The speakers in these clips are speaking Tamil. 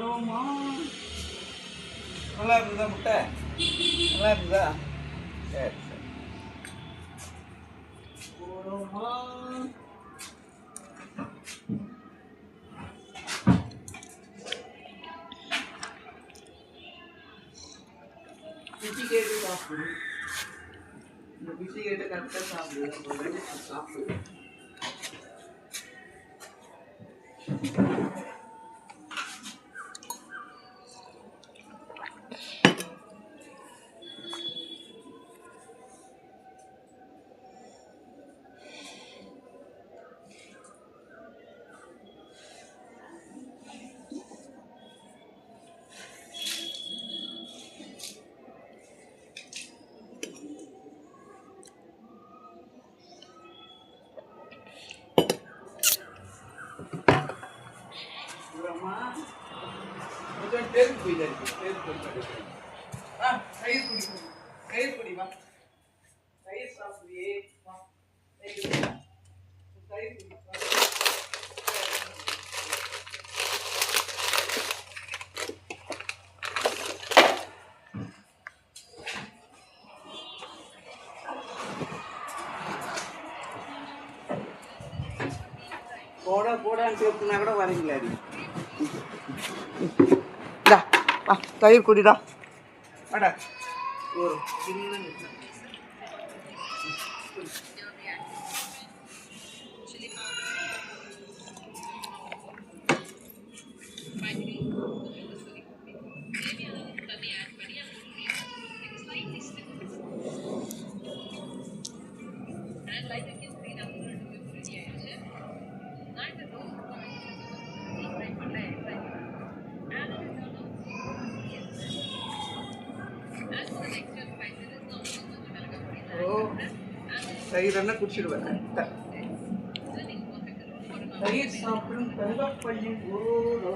வருவோமா நல்லா இருக்குதா முட்டை? நல்லா இருக்குதா? சரி சரி. வருவோமா பிசி சாப்பிடு. இந்த பிசி கரெக்டாக சாப்பிடு. சாப்பிடு. கொஞ்சம் இருக்கு பேருக்கு போய் ஆ தயிர் குடி தயிர் குடி வா சாப்பிடுவே வா போடான்னு பேசுனா கூட வரீங்களா தயிர் குடிடா. வாடா. தயிரெல்லாம் குடிச்சிடுவேன். தயிர் சாப்பிடும் தங்கப்பள்ளி ஓரோ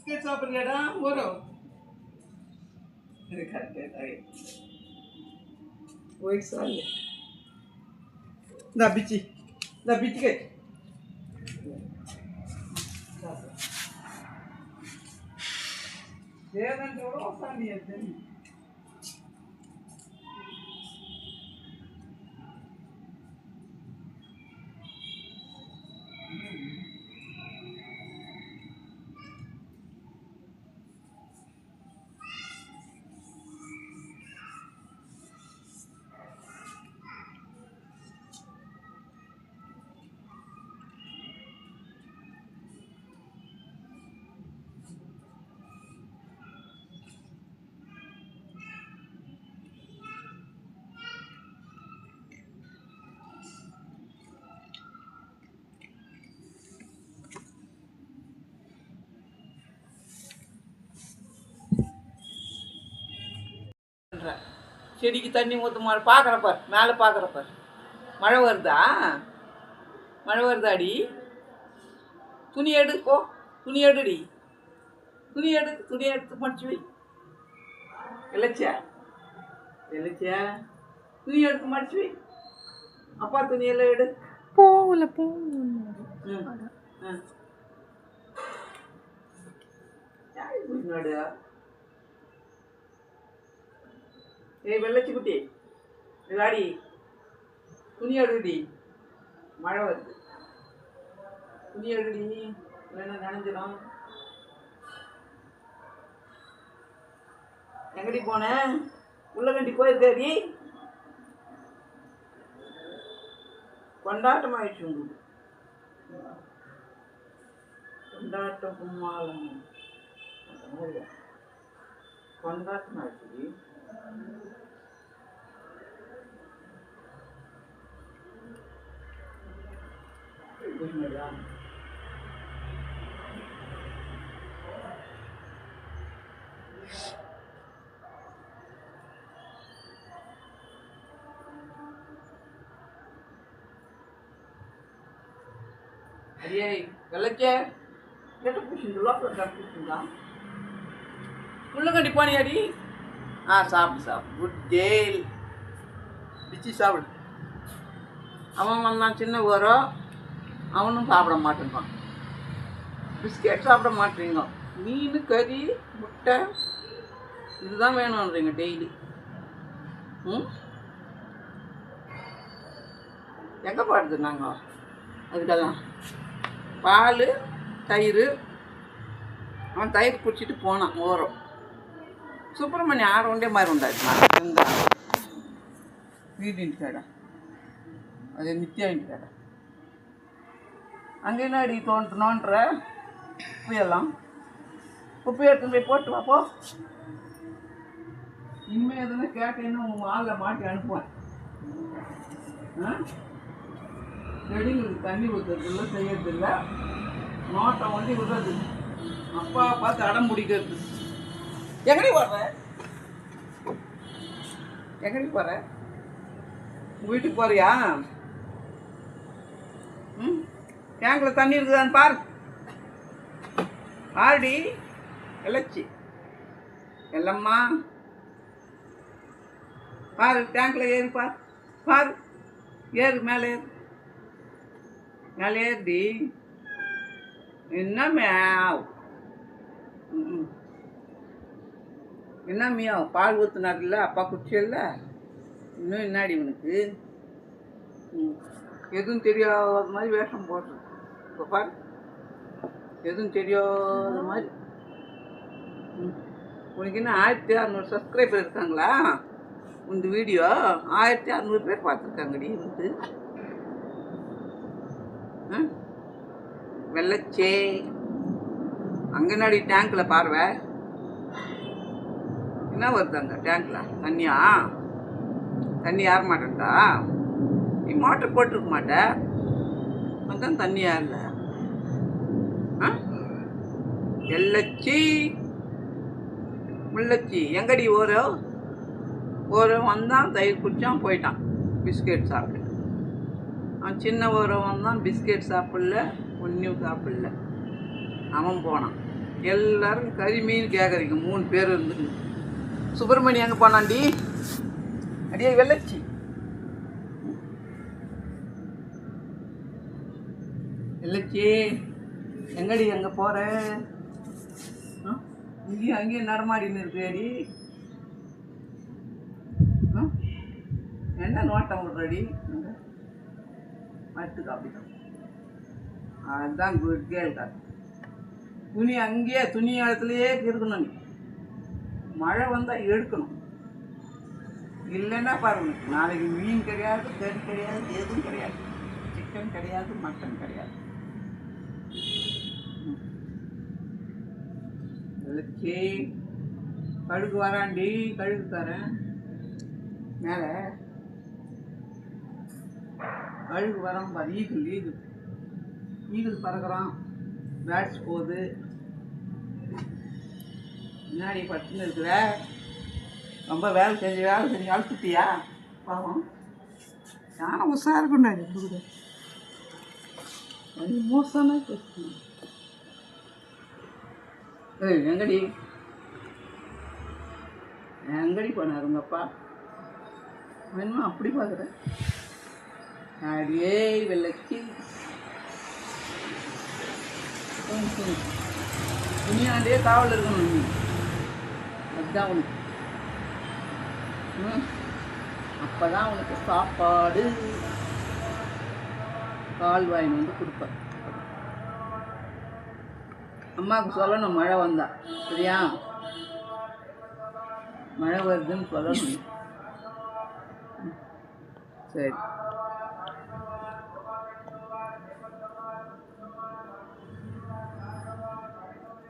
స్కెచ్ ఓపెన్ చేయడా ఊరు ఇది కట్టేది వైట్ సాల్ దా బిచ్చి దా బిచ్చికే లేదంటే కూడా వస్తాను செடிக்கு தண்ணி ஊற்ற பார்க்குறப்பார் மேலே பார்க்குறப்பார் மழை வருதா? மழை வருதாடி துணி எடு போ. துணி எடுடி. துணி எடுத்து துணி எடுத்து மடிச்சு வை. இழைச்சியா இழைச்சியா துணி எடுத்து மடிச்சு வை. அப்பா துணியெல்லாம் எடு. போகல போகல ம். ஆ ஏய் வெள்ளச்சி குட்டி. இங்க வாடி. துணி எடுடி. மழை வருது. துணி எடுடி. இல்லைன்னா நனைஞ்சிடும் எங்கடி போன? உள்ளகண்டி போயிருக்காடி கொண்டாட்டம் ஆயிடுச்சு உங்களுக்கு. கொண்டாட்டம் கும்மாளம் கொண்டாட்டம் ஆயிடுச்சு புரியுங்களா அரியாய் விளக்க கெட்ட பூசிண்டு லோக்கல் கட் பூசிண்டா உள்ளங்கண்டி பாணியாடி ஆ சாப்பிடு சாப்பிடு. குட் கேல் பிச்சு சாப்பிடு. அவன் வந்தான் சின்ன ஓரம் அவனும் சாப்பிட மாட்டேங்கான் பிஸ்கெட் சாப்பிட மாட்டேங்க மீன் கறி முட்டை. இதுதான் வேணுன்றீங்க டெய்லி ம்? எங்கே பாடுது நாங்கள் அதுக்கெல்லாம். பால் தயிர். அவன் தயிர் குடிச்சிட்டு போனான் ஓரம். సుబ్రహ్మణ్య ఆడ ఉండే మరి ఉండదు కింద వీడింటి కాడ అదే నిత్య ఇంటి కాడ அங்கேனாடி தோன்று நோன்ற உப்பையெல்லாம் உப்பு எடுத்துன்னு போய் போட்டு வா போ இனிமே எதுனா கேட்டேன்னு உன் ஆளில் மாட்டி அனுப்புவேன் ஆ செடிங்களுக்கு தண்ணி ஊற்றுறதில்ல செய்யறதில்ல நோட்டம் வண்டி விடுறது அப்பா பார்த்து அடம் பிடிக்கிறது எங்கடி போடுற எங்கடி போற? வீட்டுக்கு போறியா? ம்? டேங்கில் தண்ணி இருக்குதான்னு பாரு. பாருடி இலச்சி எல்லம்மா பாரு டேங்கில் ஏறி பாரு. பாரு ஏறு மேலே ஏறு. மேலே ஏறுடி. என்ன மேவ் ம். என்ன மியா பால் ஊற்றுனார்ல அப்பா குடிச்சல்ல இன்னும் என்னாடி உனக்கு ம். எதுவும் தெரியாத மாதிரி வேஷம் போடுறது. இப்போ பாரு. எதுவும் தெரியாத மாதிரி. ம். உனக்கு என்ன ஆயிரத்தி அறநூறு சப்ஸ்கிரைபர் இருக்காங்களா? இந்த வீடியோ? ஆயிரத்தி அறநூறு பேர் பார்த்துருக்காங்கடி வந்து வெள்ளச்சே. அங்கனாடி டேங்க்கில் பார்வை? என்ன வருது அந்த டேங்கில் தண்ணியா? தண்ணி ஏற மாட்டேன்டா? நீ மோட்டர் போட்டிருக்க மாட்ட? அதான் தண்ணியா இல்லை ஆ? எல்லச்சி. முள்ளச்சி. எங்கடி ஓரோ? ஓரம் வந்தான் தயிர் குடித்தான் போயிட்டான். பிஸ்கெட் சாப்பிட்டு அவன் சின்ன ஓரம் வந்தான் பிஸ்கெட் சாப்பிடல ஒன்றும் சாப்பிடல. அவன் போனான். எல்லாரும் கறி மீன் கேட்குறீங்க மூணு பேர் இருந்து சுப்பிரமணி அங்கே போனாண்டி? அடியே வெள்ளச்சி. வெள்ளச்சி எங்கடி எங்கே போகிற இங்கேயும் அங்கேயும் நடமாடின்னு இருக்கு அடி ஆ? என்ன நோட்டம் விடுறடி? மட்டு காப்பிட்டோம். அதுதான் குட் கேள் துணி அங்கேயே துணி இடத்துலையே இருக்கணும் நீ. மழை வந்தால் எடுக்கணும். இல்லைன்னா பாருங்க நாளைக்கு மீன் கிடையாது கறி கிடையாது எதுவும் கிடையாது. சிக்கன் கிடையாது மட்டன் கிடையாது. வச்சு கழுகு வராண்டி கழுகு தரேன். மேலே கழுகு வரோம் பாரு ஈகிள் ஈகிள் ஈகிள் பறக்குறான். பேட்ஸ் போகுது. முன்னாடி பட்டுன்னு இருக்கிற. ரொம்ப வேலை செஞ்சு வேலை செஞ்சு அழுத்துட்டியா? பாவம். யானை உஷாரு கொண்டாடி கொடுக்குற அது மோசமாக பேசுகிறேன் ஏய் எங்கடி எங்கடி போனார் உங்க அப்பா. வேணுமா அப்படி பார்க்குறேன் அடியே விளக்கி. துணியாண்டே காவல் இருக்கணும் நீ. அதுதான் உனக்கு. அப்போதான் அவனுக்கு உனக்கு சாப்பாடு. கால் வாங்கி வந்து கொடுப்பேன். அம்மாவுக்கு சொல்லணும் மழை வந்தா. சரியா? மழை வருதுன்னு சொல்லணும். சரி.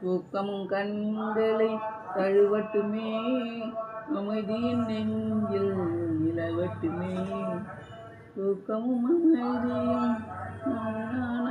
தூக்கம் கண்களை தழுவட்டுமே அமைதியின் நெஞ்சில் நிலவட்டுமே. தூக்கமும் அமைதியும் நானான